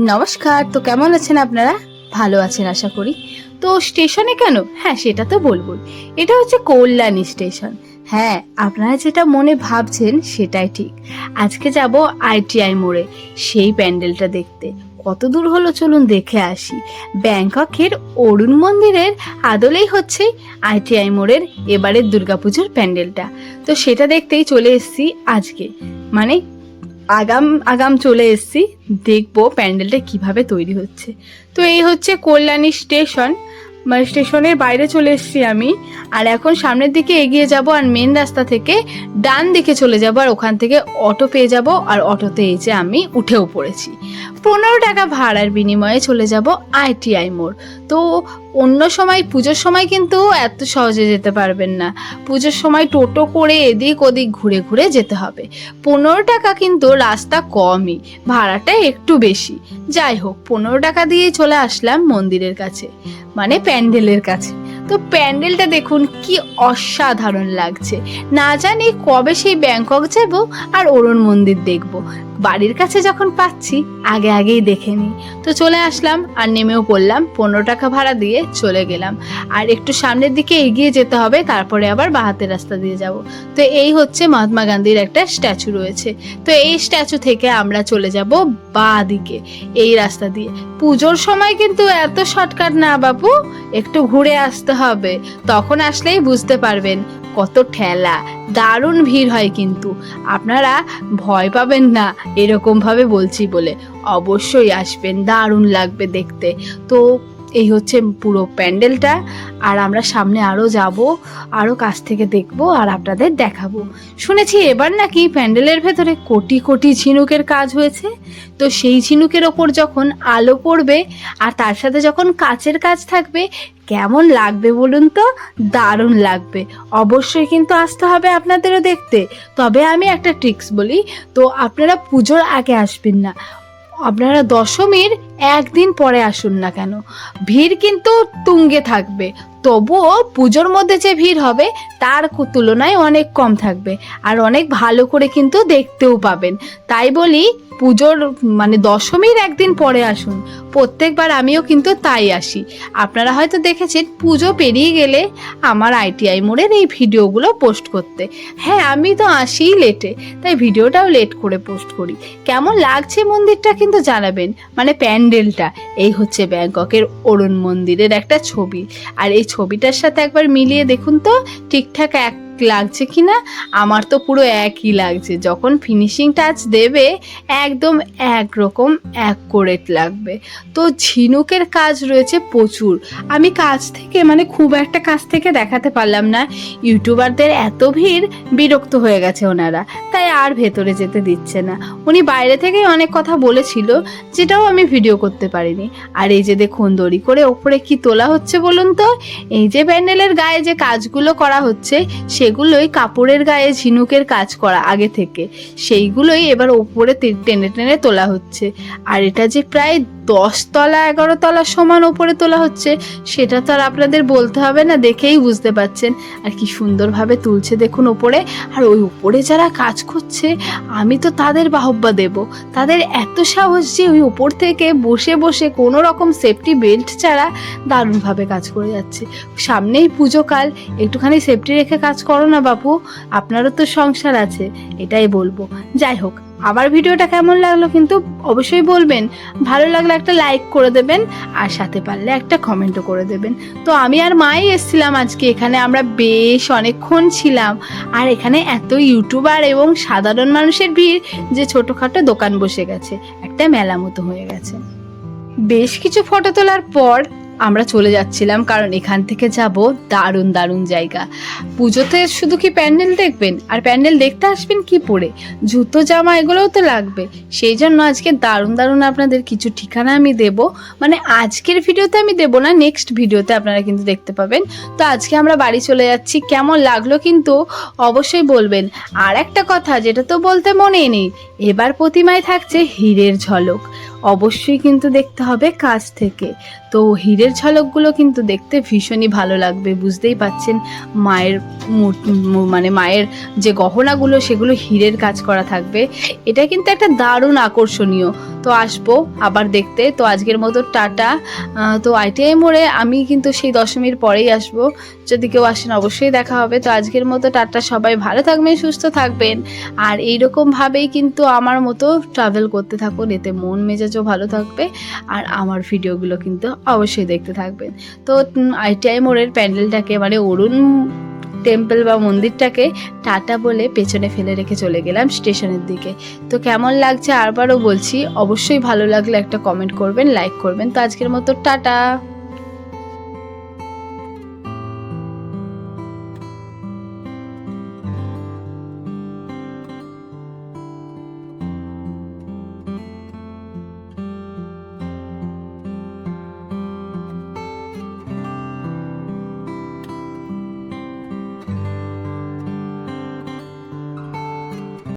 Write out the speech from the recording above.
নমস্কার, তো কেমন আছেন আপনারা? ভালো আছেন, আশা করি। তো স্টেশনে কেন? হ্যাঁ সেটা তো বলবোই। এটা হচ্ছে কল্যাণী স্টেশন। হ্যাঁ আপনারা যেটা মনে ভাবছেন সেটাই ঠিক। আজকে যাব আইটিআই মোড়ে, সেই প্যান্ডেলটা দেখতে। কত দূর হলো চলুন দেখে আসি। ব্যাংককের অরুণ মন্দিরের আদলেই হচ্ছে আইটিআই মোড়ের এবারের দুর্গাপুজোর প্যান্ডেলটা। তো সেটা দেখতেই চলে এসেছি আজকে। মানে আগাম আগাম চলে এসেছি, দেখব প্যান্ডেলটা কীভাবে তৈরি হচ্ছে। তো এই হচ্ছে কল্যাণী স্টেশন মানে স্টেশনের বাইরে চলে এসেছি আমি। আর এখন সামনের দিকে এগিয়ে যাব আর মেন রাস্তা থেকে ডান দিকে চলে যাব আর ওখান থেকে অটো পেয়ে যাব। আর অটোতে এসে আমি উঠেও পড়েছি। পনেরো টাকা ভাড়ার বিনিময়ে চলে যাব আইটিআই মোড়। তো অন্য সময়, পুজোর সময় কিন্তু এত সহজে যেতে পারবেন না। পুজোর সময় টোটো করে এদিক ওদিক ঘুরে ঘুরে যেতে হবে। পনেরো টাকা কিন্তু রাস্তা কমই, ভাড়াটা একটু বেশি। যাই হোক, পনেরো টাকা দিয়ে চলে আসলাম মন্দিরের কাছে মানে প্যান্ডেলের কাছে। তো প্যান্ডেলটা দেখুন কি অসাধারণ লাগছে। না জানি কবে সেই ব্যাংকক যাব আর অরুণ মন্দির দেখব। বাড়ির কাছে যখন পাচ্ছি, আগে আগেই দেখে নিই। তো চলে আসলাম আর নেমেও পড়লাম, পনেরো টাকা ভাড়া দিয়ে চলে গেলাম। আর একটু সামনের দিকে এগিয়ে যেতে হবে, তারপরে আবার বাহাতের রাস্তা দিয়ে যাব। তো এই হচ্ছে মহাত্মা গান্ধীর একটা স্ট্যাচু রয়েছে। তো এই স্ট্যাচু থেকে আমরা চলে যাব বা দিকে, এই রাস্তা দিয়ে। পুজোর সময় কিন্তু এত শর্টকাট না বাপু, একটু ঘুরে আসতে হবে। তখন আসলেই বুঝতে পারবেন কত ঠেলা, দারুণ ভিড় হয় কিন্তু। আপনারা ভয় পাবেন না, এরকমভাবে বলছি বলে। অবশ্যই আসবেন, দারুণ লাগবে দেখতে। তো এই হচ্ছে পুরো প্যান্ডেলটা, আর আমরা সামনে আরও যাব আরও কাছ থেকে দেখব আর আপনাদের দেখাবো। শুনেছি এবার নাকি প্যান্ডেলের ভেতরে কোটি কোটি ঝিনুকের কাজ হয়েছে, তো সেই ঝিনুকের ওপর যখন আলো পড়বে আর তার সাথে যখন কাচের কাজ থাকবে, কেমন লাগবে বলুন তো? দারুণ লাগবে। অবশ্যই কিন্তু আসতে হবে আপনাদেরও দেখতে। তবে আমি একটা ট্রিক্স বলি, তো আপনারা পুজোর আগে আসবেন না। আপনারা দশমীর একদিন পরে আসুন না কেন। ভিড় কিন্তু তুঙ্গে থাকবে। তবুও পুজোর মধ্যে যে ভিড় হবে, তার তুলনায় অনেক কম থাকবে। আর অনেক ভালো করে কিন্তু দেখতেও পাবেন। তাই বলি পুজোর মানে দশমীর একদিন পরে আসুন। প্রত্যেকবার আমিও কিন্তু তাই আসি। আপনারা হয়তো দেখেছেন, পুজো পেরিয়ে গেলে আমার আইটিআই মোড়ের এই ভিডিওগুলো পোস্ট করতে। হ্যাঁ আমি তো আসিই লেটে তাই ভিডিওটাও লেট করে পোস্ট করি। কেমন লাগছে মন্দিরটা কিন্তু জানাবেন। মানে প্যান্ডেলটা, এই হচ্ছে ব্যাংককের অরুণ মন্দিরের একটা ছবি। আর এই ছবিটার সাথে একবার মিলিয়ে দেখুন তো, ঠিকঠাক এক লাগছে কি না আমার তো পুরো একই লাগছে। যখন ফিনিশিং টাচ দেবে, একদম একরকম এক করে লাগবে। তো ঝিনুকের কাজ রয়েছে প্রচুর। আমি কাজ থেকে মানে খুব একটা কাজ থেকে দেখাতে পারলাম না। ইউটিউবারদের এত ভিড়, বিরক্ত হয়ে গেছে ওনারা। তাই আর ভেতরে যেতে দিচ্ছে না। উনি বাইরে থেকেই অনেক কথা বলেছিল, যেটাও আমি ভিডিও করতে পারিনি। আর এই যে দেখুন, দড়ি করে ওপরে কি তোলা হচ্ছে বলুন তো? এই যে প্যান্ডেলের গায়ে যে কাজগুলো করা হচ্ছে সেগুলোই কাপড়ের গায়ে ঝিনুকের কাজ করা আগে থেকে। সেইগুলোই এবার ওপরে টেনে টেনে তোলা হচ্ছে। আর এটা যে প্রায় দশ তলা এগারো তলা সমান ওপরে তোলা হচ্ছে, সেটা তো আর আপনাদের বলতে হবে না, দেখেই বুঝতে পারছেন। আর কি সুন্দরভাবে তুলছে দেখুন ওপরে। আর ওই উপরে যারা কাজ করছে, আমি তো তাদের বাহব্বা দেব। তাদের এত সাহস যে ওই উপর থেকে বসে বসে কোনো রকম সেফটি বেল্ট ছাড়া দারুণভাবে কাজ করে যাচ্ছে। সামনেই পুজো কাল, একটুখানি সেফটি রেখে কাজ করো না বাপু, আপনারও তো সংসার আছে, এটাই বলব। যাই হোক আমার ভিডিওটা কেমন লাগল কিন্তু অবশ্যই বলবেন। ভালো লাগলে একটা লাইক করে দেবেন, আর সাথে পারলে একটা কমেন্টও করে দেবেন। তো আমি আর মাই এসছিলাম আজকে, এখানে আমরা বেশ অনেকক্ষণ ছিলাম। আর এখানে এত ইউটিউবার এবং সাধারণ মানুষের ভিড় যে ছোটোখাটো দোকান বসে গেছে, একটা মেলা মতো হয়ে গেছে। বেশ কিছু ফটো তোলার পর আমরা চলে যাচ্ছিলাম, কারণ এখান থেকে যাব দারুণ দারুণ জায়গা। পুজোতে শুধু কি প্যান্ডেল দেখবেন? আর প্যান্ডেল দেখতে আসবেন কি পরে? জুতো, জামা, এগুলোও তো লাগবে। সেই জন্য আজকে দারুণ দারুণ আপনাদের কিছু ঠিকানা আমি দেব। মানে আজকের ভিডিওতে আমি দেব না, নেক্সট ভিডিওতে আপনারা কিন্তু দেখতে পাবেন। তো আজকে আমরা বাড়ি চলে যাচ্ছি, কেমন লাগল কিন্তু অবশ্যই বলবেন। আর একটা কথা, যেটা তো বলতে মনে নেই, এবার প্রতিমায় থাকছে হীরের ঝলক। অবশ্যই কিন্তু দেখতে হবে কাছ থেকে। তো হীরের ঝলকগুলো কিন্তু দেখতে ভীষণই ভালো লাগবে, বুঝতেই পাচ্ছেন? মায়ের মানে মায়ের যে গহনাগুলো, সেগুলো হীরের কাজ করা থাকবে। এটা কিন্তু একটা দারুণ আকর্ষণীয়। তো আসব আবার দেখতে। তো আজকের মতো টাটা। তো আইটিআই মোড়ে আমি কিন্তু সেই দশমীর পরেই আসব। যদি কেউ আসেন অবশ্যই দেখা হবে। তো আজকের মতো টাটা। সবাই ভালো থাকবেন, সুস্থ থাকবেন। আর এইরকমভাবেই কিন্তু আমার মতো ট্রাভেল করতে থাকুন। এতে মন, মেজাজও ভালো থাকবে। আর আমার ভিডিওগুলো কিন্তু অবশ্যই দেখতে থাকবেন। তো আইটিআই মোড়ের প্যান্ডেলটাকে মানে অরুণ টেম্পল বা মন্দিরটাকে টাটা বলে পেছনে ফেলে রেখে চলে গেলাম স্টেশনের দিকে। তো কেমন লাগছে আরবারও বলছি, অবশ্যই ভালো লাগলে একটা কমেন্ট করবেন লাইক করবেন। তো আজকের মতো টাটা।